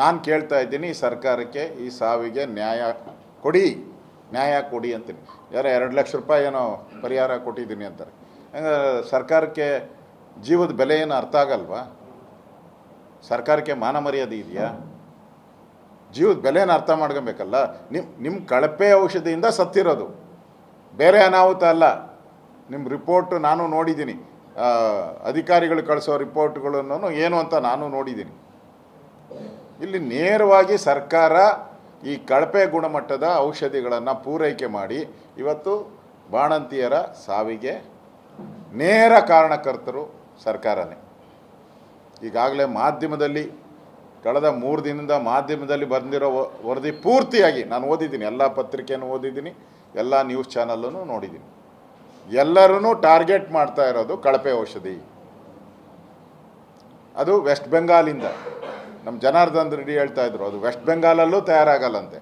ನಾನು ಕೇಳ್ತಾ ಇದ್ದೀನಿ ಸರ್ಕಾರಕ್ಕೆ ಈ ಸಾವಿಗೆ ನ್ಯಾಯ ಕೊಡಿ ನ್ಯಾಯ ಕೊಡಿ ಅಂತೀನಿ. ಯಾರೋ ಎರಡು ಲಕ್ಷ ರೂಪಾಯಿ ಏನೋ ಪರಿಹಾರ ಕೊಟ್ಟಿದ್ದೀನಿ ಅಂತಾರೆ. ಸರ್ಕಾರಕ್ಕೆ ಜೀವದ ಬೆಲೆ ಏನು ಅರ್ಥ ಆಗಲ್ವಾ? ಸರ್ಕಾರಕ್ಕೆ ಮಾನ ಮರ್ಯಾದೆ ಇದೆಯಾ? ಜೀವದ ಬೆಲೆಯನ್ನು ಅರ್ಥ ಮಾಡ್ಕೊಬೇಕಲ್ಲ? ನಿಮ್ಮ ನಿಮ್ಮ ಕಳಪೆ ಔಷಧಿಯಿಂದ ಸತ್ತಿರೋದು. ಬೇರೆ ಅನಾಹುತ ಅಲ್ಲ. ನಿಮ್ಮ ರಿಪೋರ್ಟ್ ನಾನು ನೋಡಿದ್ದೀನಿ. ಅಧಿಕಾರಿಗಳು ಕಳಿಸೋ ರಿಪೋರ್ಟ್ಗಳನ್ನು ಏನು ಅಂತ ನಾನು ನೋಡಿದ್ದೀನಿ. ಇಲ್ಲಿ ನೇರವಾಗಿ ಸರ್ಕಾರ ಈ ಕಳಪೆ ಗುಣಮಟ್ಟದ ಔಷಧಿಗಳನ್ನು ಪೂರೈಕೆ ಮಾಡಿ ಇವತ್ತು ಬಾಣಂತಿಯರ ಸಾವಿಗೆ ನೇರ ಕಾರಣಕರ್ತರು ಸರ್ಕಾರನೇ. ಈಗಾಗಲೇ ಮಾಧ್ಯಮದಲ್ಲಿ ಕಳೆದ ಮೂರು ದಿನದಿಂದ ಮಾಧ್ಯಮದಲ್ಲಿ ಬಂದಿರೋ ವರದಿ ಪೂರ್ತಿಯಾಗಿ ನಾನು ಓದಿದ್ದೀನಿ, ಎಲ್ಲ ಪತ್ರಿಕೆಯನ್ನು ಓದಿದ್ದೀನಿ, ಎಲ್ಲ ನ್ಯೂಸ್ ಚಾನಲನ್ನು ನೋಡಿದ್ದೀನಿ. ಎಲ್ಲರೂ ಟಾರ್ಗೆಟ್ ಮಾಡ್ತಾ ಇರೋದು ಕಳಪೆ ಔಷಧಿ. ಅದು ವೆಸ್ಟ್ ಬೆಂಗಾಲಿಂದ ನಮ್ಮ ಜನಾರ್ದನ್ ರೆಡ್ಡಿ ಹೇಳ್ತಾ ಇದ್ರು, ಅದು ವೆಸ್ಟ್ ಬೆಂಗಾಲಲ್ಲೂ ತಯಾರಾಗಲ್ಲಂತೆ.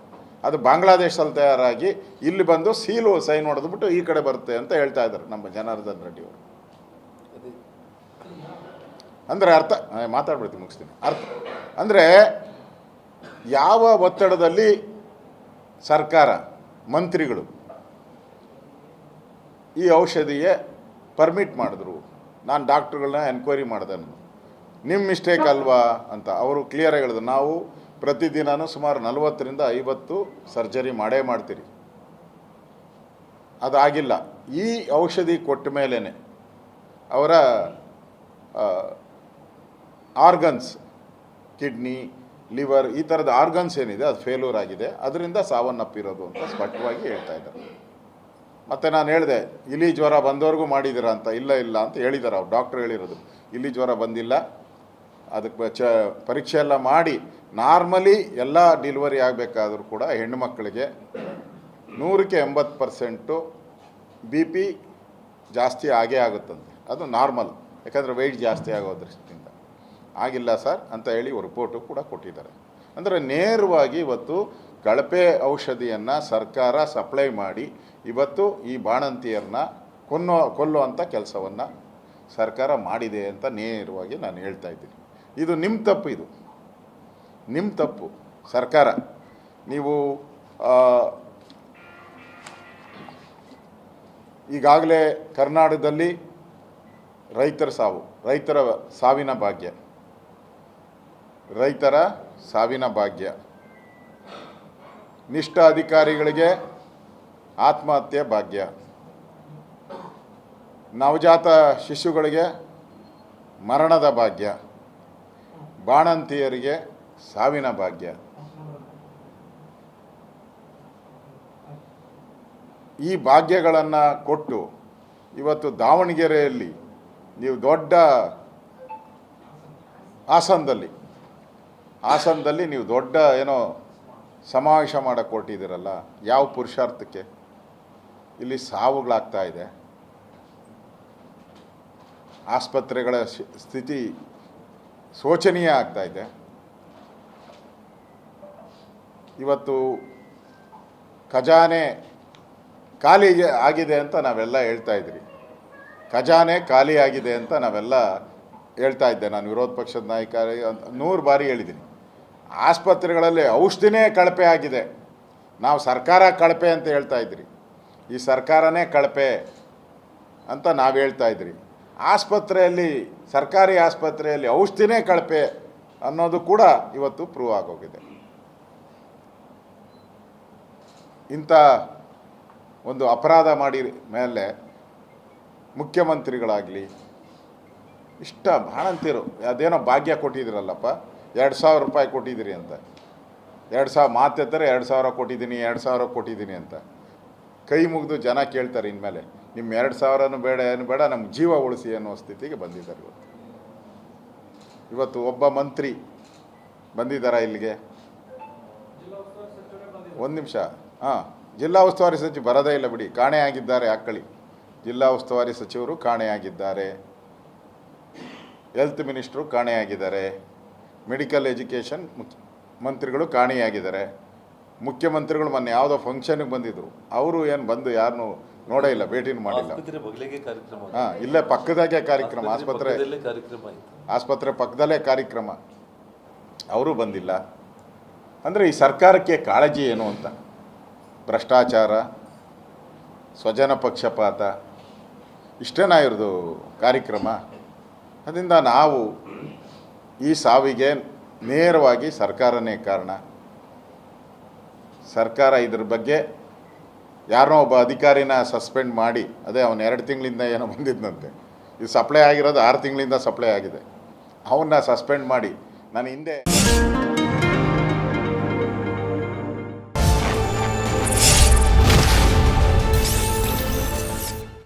ಅದು ಬಾಂಗ್ಲಾದೇಶದಲ್ಲಿ ತಯಾರಾಗಿ ಇಲ್ಲಿ ಬಂದು ಸೀಲು ಸೈನ್ ಹೊಡೆದ್ಬಿಟ್ಟು ಈ ಕಡೆ ಬರುತ್ತೆ ಅಂತ ಹೇಳ್ತಾ ಇದ್ದಾರೆ ನಮ್ಮ ಜನಾರ್ದನ್ ರೆಡ್ಡಿ ಅವರು. ಅದೇ ಅಂದರೆ ಅರ್ಥ ಮಾತಾಡ್ಬಿಡ್ತೀನಿ, ಮುಗಿಸ್ತೀನಿ. ಅರ್ಥ. ಅಂದರೆ ಯಾವ ಒತ್ತಡದಲ್ಲಿ ಸರ್ಕಾರ, ಮಂತ್ರಿಗಳು ಈ ಔಷಧಿಯೇ ಪರ್ಮಿಟ್ ಮಾಡಿದ್ರು? ನಾನು ಡಾಕ್ಟ್ರುಗಳನ್ನ ಎನ್ಕ್ವೈರಿ ಮಾಡಿದೆ ನಾನು. ನಿಮ್ಮ ಮಿಸ್ಟೇಕ್ ಅಲ್ವಾ ಅಂತ ಅವರು ಕ್ಲಿಯರಾಗಿ ಹೇಳಿದ್ರು. ನಾವು ಪ್ರತಿದಿನವೂ ಸುಮಾರು ನಲವತ್ತರಿಂದ ಐವತ್ತು ಸರ್ಜರಿ ಮಾಡೇ ಮಾಡ್ತೀರಿ. ಅದಾಗಿಲ್ಲ ಈ ಔಷಧಿ ಕೊಟ್ಟ ಮೇಲೇ ಅವರ ಆರ್ಗನ್ಸ್ ಕಿಡ್ನಿ ಲಿವರ್ ಈ ಥರದ ಆರ್ಗನ್ಸ್ ಏನಿದೆ ಅದು ಫೇಲ್ಯೂರ್ ಆಗಿದೆ. ಅದರಿಂದ ಸಾವನ್ನಪ್ಪಿರೋದು ಅಂತ ಸ್ಪಷ್ಟವಾಗಿ ಹೇಳ್ತಾ ಇದ್ದಾರೆ. ಮತ್ತು ನಾನು ಹೇಳಿದೆ ಇಲಿ ಜ್ವರ ಬಂದವರೆಗೂ ಮಾಡಿದ್ದೀರಾ ಅಂತ? ಇಲ್ಲ ಇಲ್ಲ ಅಂತ ಹೇಳಿದ್ದಾರೆ. ಅವ್ರು ಡಾಕ್ಟ್ರ್ ಹೇಳಿರೋದು. ಇಲಿ ಜ್ವರ ಬಂದಿಲ್ಲ. ಅದಕ್ಕೆ ಚ ಪರೀಕ್ಷೆ ಎಲ್ಲ ಮಾಡಿ ನಾರ್ಮಲಿ ಎಲ್ಲ ಡಿಲಿವರಿ ಆಗಬೇಕಾದ್ರೂ ಕೂಡ ಹೆಣ್ಣು ಮಕ್ಕಳಿಗೆ ನೂರಕ್ಕೆ ಎಂಬತ್ತು ಪರ್ಸೆಂಟು ಬಿ ಪಿ ಜಾಸ್ತಿ ಆಗೇ ಆಗುತ್ತಂತೆ. ಅದು ನಾರ್ಮಲ್. ಯಾಕಂದರೆ ವೆಯ್ಟ್ ಜಾಸ್ತಿ ಆಗೋ ದೃಷ್ಟಿಯಿಂದ. ಆಗಿಲ್ಲ ಸರ್ ಅಂತ ಹೇಳಿ ರಿಪೋರ್ಟು ಕೂಡ ಕೊಟ್ಟಿದ್ದಾರೆ. ಅಂದರೆ ನೇರವಾಗಿ ಇವತ್ತು ಕಳಪೆ ಔಷಧಿಯನ್ನು ಸರ್ಕಾರ ಸಪ್ಲೈ ಮಾಡಿ ಇವತ್ತು ಈ ಬಾಣಂತಿಯರನ್ನ ಕೊನ್ನೋ ಕೊಲ್ಲುವಂಥ ಕೆಲಸವನ್ನು ಸರ್ಕಾರ ಮಾಡಿದೆ ಅಂತ ನೇರವಾಗಿ ನಾನು ಹೇಳ್ತಾ ಇದ್ದೀನಿ. ಇದು ನಿಮ್ಮ ತಪ್ಪು ಇದು. ನಿಮ್ಮ ತಪ್ಪು. ಸರ್ಕಾರ, ನೀವು ಈಗಾಗಲೇ ಕರ್ನಾಟಕದಲ್ಲಿ ರೈತರ ಸಾವು, ರೈತರ ಸಾವಿನ ಭಾಗ್ಯ. ರೈತರ ಸಾವಿನ ಭಾಗ್ಯ. ನಿಷ್ಠ ಅಧಿಕಾರಿಗಳಿಗೆ ಆತ್ಮಹತ್ಯೆ ಭಾಗ್ಯ. ನವಜಾತ ಶಿಶುಗಳಿಗೆ ಮರಣದ ಭಾಗ್ಯ. ಬಾಣಂತಿಯರಿಗೆ ಸಾವಿನ ಭಾಗ್ಯ. ಈ ಭಾಗ್ಯಗಳನ್ನು ಕೊಟ್ಟು ಇವತ್ತು ದಾವಣಗೆರೆಯಲ್ಲಿ ನೀವು ದೊಡ್ಡ ಹಾಸನದಲ್ಲಿ ಹಾಸನದಲ್ಲಿ ನೀವು ದೊಡ್ಡ ಏನೋ ಸಮಾವೇಶ ಮಾಡಕ್ಕೆ ಕೊಟ್ಟಿದ್ದೀರಲ್ಲ ಯಾವ ಪುರುಷಾರ್ಥಕ್ಕೆ? ಇಲ್ಲಿ ಸಾವುಗಳಾಗ್ತಾ ಇದೆ. ಆಸ್ಪತ್ರೆಗಳ ಸ್ಥಿತಿ ಶೋಚನೀಯ ಆಗ್ತಾ ಇದೆ. ಇವತ್ತು ಖಜಾನೆ ಖಾಲಿ ಆಗಿದೆ ಅಂತ ನಾವೆಲ್ಲ ಹೇಳ್ತಾ ಇದ್ರಿ. ಖಜಾನೆ ಖಾಲಿ ಆಗಿದೆ ಅಂತ ನಾವೆಲ್ಲ ಹೇಳ್ತಾ ಇದ್ದೆ. ನಾನು ವಿರೋಧ ಪಕ್ಷದ ನಾಯಕ, ನೂರು ಬಾರಿ ಹೇಳಿದ್ದೀನಿ. ಆಸ್ಪತ್ರೆಗಳಲ್ಲಿ ಔಷಧಿನೇ ಕಳಪೆ ಆಗಿದೆ. ನಾವು ಸರ್ಕಾರ ಕಳಪೆ ಅಂತ ಹೇಳ್ತಾ ಇದ್ರಿ. ಈ ಸರ್ಕಾರನೇ ಕಳಪೆ ಅಂತ ನಾವು ಹೇಳ್ತಾ ಇದ್ರಿ. ಆಸ್ಪತ್ರೆಯಲ್ಲಿ, ಸರ್ಕಾರಿ ಆಸ್ಪತ್ರೆಯಲ್ಲಿ ಔಷಧಿನೇ ಕಳಪೆ ಅನ್ನೋದು ಕೂಡ ಇವತ್ತು ಪ್ರೂವ್ ಆಗೋಗಿದೆ. ಇಂಥ ಒಂದು ಅಪರಾಧ ಮಾಡಿ ಮೇಲೆ ಮುಖ್ಯಮಂತ್ರಿಗಳಾಗಲಿ, ಇಷ್ಟ ಬಾಣಂತಿರು ಅದೇನೋ ಭಾಗ್ಯ ಕೊಟ್ಟಿದ್ದೀರಲ್ಲಪ್ಪ ಎರಡು ಸಾವಿರ ರೂಪಾಯಿ ಕೊಟ್ಟಿದ್ದೀರಿ ಅಂತ. ಎರಡು ಸಾವಿರ ಮಾತೆತ್ತಾರೆ ಎರಡು ಸಾವಿರ ಕೊಟ್ಟಿದ್ದೀನಿ, ಎರಡು ಸಾವಿರ ಕೊಟ್ಟಿದ್ದೀನಿ ಅಂತ. ಕೈ ಮುಗಿದು ಜನ ಕೇಳ್ತಾರೆ ಇನ್ಮೇಲೆ. ನಿಮ್ಮ ಎರಡು ಸಾವಿರನೂ ಬೇಡ, ಏನು ಬೇಡ, ನಮ್ಗೆ ಜೀವ ಉಳಿಸಿ ಅನ್ನೋ ಸ್ಥಿತಿಗೆ ಬಂದಿದ್ದಾರೆ ಇವತ್ತು. ಇವತ್ತು ಒಬ್ಬ ಮಂತ್ರಿ ಬಂದಿದ್ದಾರಾ ಇಲ್ಲಿಗೆ? ಒಂದು ನಿಮಿಷ. ಹಾಂ, ಜಿಲ್ಲಾ ಉಸ್ತುವಾರಿ ಸಚಿವ ಬರೋದೇ ಇಲ್ಲ ಬಿಡಿ ಕಾಣೆಯಾಗಿದ್ದಾರೆ ಅಕ್ಕಳಿ ಜಿಲ್ಲಾ ಉಸ್ತುವಾರಿ ಸಚಿವರು ಕಾಣೆಯಾಗಿದ್ದಾರೆ ಹೆಲ್ತ್ ಮಿನಿಸ್ಟ್ರು ಕಾಣೆಯಾಗಿದ್ದಾರೆ ಮೆಡಿಕಲ್ ಎಜುಕೇಷನ್ ಮಂತ್ರಿಗಳು ಕಾಣೆಯಾಗಿದ್ದಾರೆ. ಮುಖ್ಯಮಂತ್ರಿಗಳು ಮೊನ್ನೆ ಯಾವುದೋ ಫಂಕ್ಷನ್ಗೆ ಬಂದಿದ್ದರು ಅವರು ಏನು ಬಂದು ಯಾರನ್ನೂ ನೋಡೇ ಇಲ್ಲ ಭೇಟಿನೂ ಮಾಡಿಲ್ಲ. ಹಾಂ ಇಲ್ಲೇ ಪಕ್ಕದಾಗೆ ಕಾರ್ಯಕ್ರಮ ಆಸ್ಪತ್ರೆ ಆಸ್ಪತ್ರೆ ಪಕ್ಕದಲ್ಲೇ ಕಾರ್ಯಕ್ರಮ. ಅವರು ಬಂದಿಲ್ಲ. ಅಂದರೆ ಈ ಸರ್ಕಾರಕ್ಕೆ ಕಾಳಜಿ ಏನು ಅಂತ? ಭ್ರಷ್ಟಾಚಾರ ಸ್ವಜನ ಪಕ್ಷಪಾತ ಇಷ್ಟೇನಾ ಇರೋದು ಕಾರ್ಯಕ್ರಮ? ಅದರಿಂದ ನಾವು ಈ ಸಾವಿಗೆ ನೇರವಾಗಿ ಸರ್ಕಾರನೇ ಕಾರಣ. ಸರ್ಕಾರ ಇದ್ರ ಬಗ್ಗೆ ಯಾರನ್ನೋ ಒಬ್ಬ ಅಧಿಕಾರಿನ ಸಸ್ಪೆಂಡ್ ಮಾಡಿ, ಅದೇ ಅವನು ಎರಡು ತಿಂಗಳಿಂದ ಏನೋ ಬಂದಿದ್ದಂತೆ ಇದು ಸಪ್ಲೈ ಆಗಿರೋದು ಆರು ತಿಂಗಳಿಂದ ಸಪ್ಲೈ ಆಗಿದೆ. ಅವನ್ನ ಸಸ್ಪೆಂಡ್ ಮಾಡಿ, ನಾನು ಹಿಂದೆ